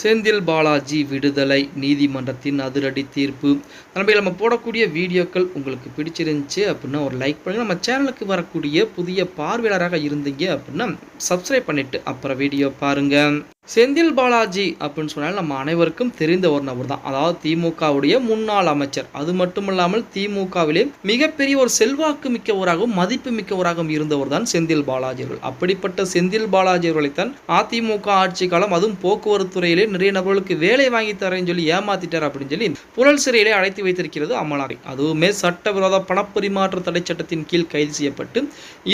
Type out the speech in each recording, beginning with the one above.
செந்தில் பாலாஜி விடுதலை நீதிமன்றத்தின் அதிரடி தீர்ப்பு. நண்பர்கள் நம்ம போடக்கூடிய வீடியோக்கள் உங்களுக்கு பிடிச்சிருந்துச்சு அப்படின்னா ஒரு லைக் பண்ணுங்கள் நம்ம சேனலுக்கு வரக்கூடிய புதிய பார்வையாளராக இருந்தீங்க அப்படின்னா சப்ஸ்கிரைப் பண்ணிவிட்டு அப்புறம் வீடியோ பாருங்கள் செந்தில் பாலாஜி அப்படின்னு சொன்னால் நம்ம அனைவருக்கும் தெரிந்த ஒரு நபர் தான். அதாவது திமுகவுடைய முன்னாள் அமைச்சர். அது மட்டுமல்லாமல் திமுகவிலே மிகப்பெரிய ஒரு செல்வாக்கு மிக்கவராகவும் மதிப்பு மிக்கவராகவும் இருந்தவர் தான் செந்தில் பாலாஜி அவர்கள். அப்படிப்பட்ட செந்தில் பாலாஜி அவர்களைத்தான் அதிமுக ஆட்சி காலம் அதுவும் போக்குவரத்து துறையிலே நிறைய நபர்களுக்கு வேலை வாங்கி தரேன்னு சொல்லி ஏமாத்திட்டார் அப்படின்னு சொல்லி புழல் சிறையிலே அடைத்து வைத்திருக்கிறது அமலாரி அதுவுமே சட்டவிரோத பணப்பரிமாற்ற தடை சட்டத்தின் கீழ் கைது செய்யப்பட்டு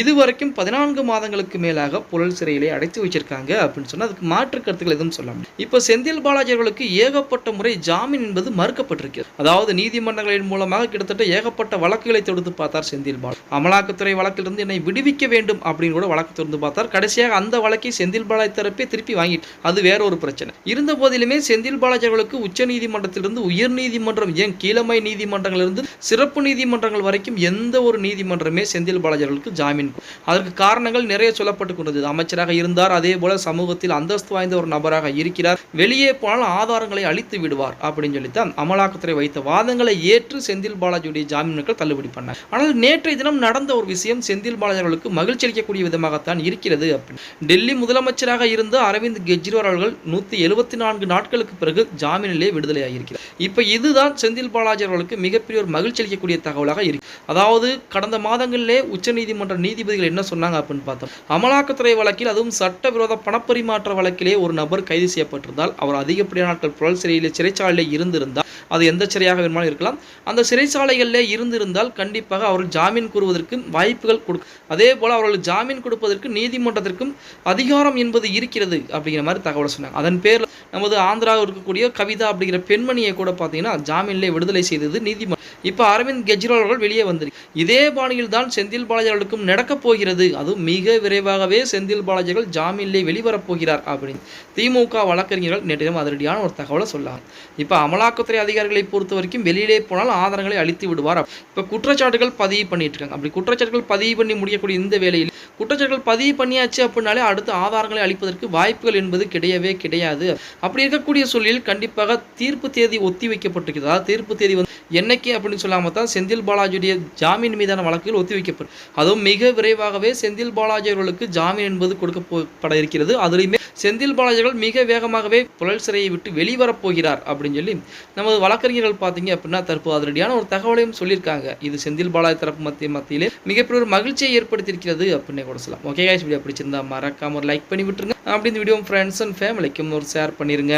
இதுவரைக்கும் பதினான்கு மாதங்களுக்கு மேலாக புழல் சிறையிலே அடைத்து வச்சிருக்காங்க அப்படின்னு சொன்னால் அதுக்கு மாற்று கருத்துக்கள் எதுவும் சொல்ல முடியும் இப்போ செந்தில் பாலாஜி அவர்களுக்கு ஏகப்பட்ட முறை ஜாமீன் என்பது மறுக்கப்பட்டிருக்கிறது. அதாவது நீதிமன்றங்களின் மூலமாக கிட்டத்தட்ட ஏகப்பட்ட வழக்குகளை தொடுத்து பார்த்தார் செந்தில் பாலாஜி. அமலாக்கத்துறை வழக்கிலிருந்து என்னை விடுவிக்க வேண்டும் அப்படின்னு கூட வழக்கு தொடர்ந்து பார்த்தார். கடைசியாக அந்த வழக்கை செந்தில் பாலாஜி தரப்பே திருப்பி வாங்கிட்டு அது வேற ஒரு பிரச்சனை. இருந்த போதிலுமே செந்தில் பாலாஜி அவர்களுக்கு உச்ச நீதிமன்றத்திலிருந்து உயர் நீதிமன்றம் ஏன் கீழமை நீதிமன்றங்களிலிருந்து சிறப்பு நீதிமன்றங்கள் வரைக்கும் எந்த ஒரு நீதிமன்றமே செந்தில் பாலாஜி அவர்களுக்கு ஜாமீன் அதற்கு காரணங்கள் நிறைய சொல்லப்பட்டு கொண்டது அமைச்சராக இருந்தார் அதே போல சமூகத்தில் அந்தஸ்து வாய்ந்த ஒரு நபராக இருக்கிறார். வெளியே போனால் ஆதாரங்களை அழித்து விடுவார் அப்படின்னு சொல்லித்தான் அமலாக்கத்துறை வைத்த வாதங்களை ஏற்று செந்தில் பாலாஜியுடைய ஜாமீன்கள் தள்ளுபடி பண்ணார். ஆனால் நேற்றைய தினம் நடந்த ஒரு விஷயம் செந்தில் பாலாஜி அவர்களுக்கு மகிழ்ச்சி அளிக்கக்கூடிய விதமாகத்தான் இருக்கிறது அப்படின்னு. டெல்லி முதலமைச்சராக இருந்த அரவிந்த் கெஜ்ரிவால் அவர்கள் நூற்றி எழுபத்தி நான்கு நாட்களுக்கு பிறகு ஜாமீனிலே விடுதலையாகியிருக்கிறார். இப்போ இதுதான் செந்தில் பாலாஜி அவர்களுக்கு மிகப்பெரிய ஒரு மகிழ்ச்சி அளிக்கக்கூடிய தகவலாக இருக்கு. அதாவது கடந்த மாதங்களிலே உச்சநீதிமன்ற நீதிபதிகள் என்ன சொன்னாங்க அப்படின்னு பார்த்தோம். அமலாக்கத்துறை வழக்கில் அதுவும் சட்டவிரோத பணப்பரிமாற்ற வழக்கிலே ஒரு நபர் கைது செய்யப்பட்டிருந்தால் அவர் அதிகப்படியான நாட்கள் புழல் சிறையிலே சிறைச்சாலையில் இருந்திருந்தால் அது எந்த சிறையாக வேணுமாலும் இருக்கலாம். அந்த சிறைச்சாலைகளிலே இருந்திருந்தால் கண்டிப்பாக அவர்கள் ஜாமீன் கூறுவதற்கு வாய்ப்புகள் கொடுக்கும் அதே போல் அவர்கள் ஜாமீன் கொடுப்பதற்கு நீதிமன்றத்திற்கும் அதிகாரம் என்பது இருக்கிறது அப்படிங்கிற மாதிரி தகவலை சொன்னாங்க. அதன் பேரில் நமது ஆந்திராவில் இருக்கக்கூடிய கவிதா அப்படிங்கிற பெண்மணியை கூட பார்த்தீங்கன்னா ஜாமீனிலே விடுதலை செய்தது நீதிமன்றம் இப்போ அரவிந்த் கெஜ்ரிவால் அவர்கள் வெளியே வந்திருக்கு. இதே பாணியில் தான் செந்தில் பாலாஜி அவர்களுக்கும் நடக்கப் போகிறது. அதுவும் மிக விரைவாகவே செந்தில் பாலாஜி அவர்கள் ஜாமீனிலே வெளிவரப் போகிறார் அப்படின்னு திமுக வழக்கறிஞர்கள் நேற்று அதிரடியான ஒரு தகவலை சொல்லாங்க. இப்போ அமலாக்கத்துறை அதிகாரிகளை பொறுத்த வரைக்கும் வெளியிலே போனால் ஆதாரங்களை அழித்து விடுவார். இப்போ குற்றச்சாட்டுகள் பதிவு பண்ணிட்டு இருக்காங்க. அப்படி குற்றச்சாட்டுகள் பதிவு பண்ணி முடியக்கூடிய இந்த வேலையில் குற்றச்சாட்டுகள் பதிவு பண்ணியாச்சு அப்படின்னாலே அடுத்து ஆதாரங்களை அளிப்பதற்கு வாய்ப்புகள் என்பது கிடையவே கிடையாது. அப்படி இருக்கக்கூடிய சூழலில் கண்டிப்பாக தீர்ப்பு தேதி ஒத்தி வைக்கப்பட்டிருக்கிறதா. தீர்ப்பு தேதி வந்து என்னைக்கு அப்படின்னு சொல்லாமல் தான் செந்தில் பாலாஜியுடைய ஜாமீன் மீதான வழக்குகள் ஒத்திவைக்கப்படும். அதுவும் மிக விரைவாகவே செந்தில் பாலாஜி அவர்களுக்கு ஜாமீன் என்பது கொடுக்கப்பட இருக்கிறது. அதுலேயுமே செந்தில் பாலாஜி அவர்கள் மிக வேகமாகவே புழல் சிறையை விட்டு வெளிவரப் போகிறார் அப்படின்னு சொல்லி நமது வழக்கறிஞர்கள் பார்த்தீங்க அப்படின்னா தற்போது அதிரடியான ஒரு தகவலையும் சொல்லியிருக்காங்க. இது செந்தில் பாலாஜி தரப்பு மத்திய மத்தியிலே மிகப்பெரிய ஒரு மகிழ்ச்சியை ஏற்படுத்தியிருக்கிறது அப்படின்னு கூட சொல்லலாம். ஓகே guys வீடியோ பிடிச்சிருந்தா மறக்காம ஒரு லைக் பண்ணி விட்டுருங்க. அப்படி இந்த வீடியோ ஃப்ரெண்ட்ஸ் அண்ட் ஃபேமிலிக்கும் ஒரு ஷேர் பண்ணிருங்க.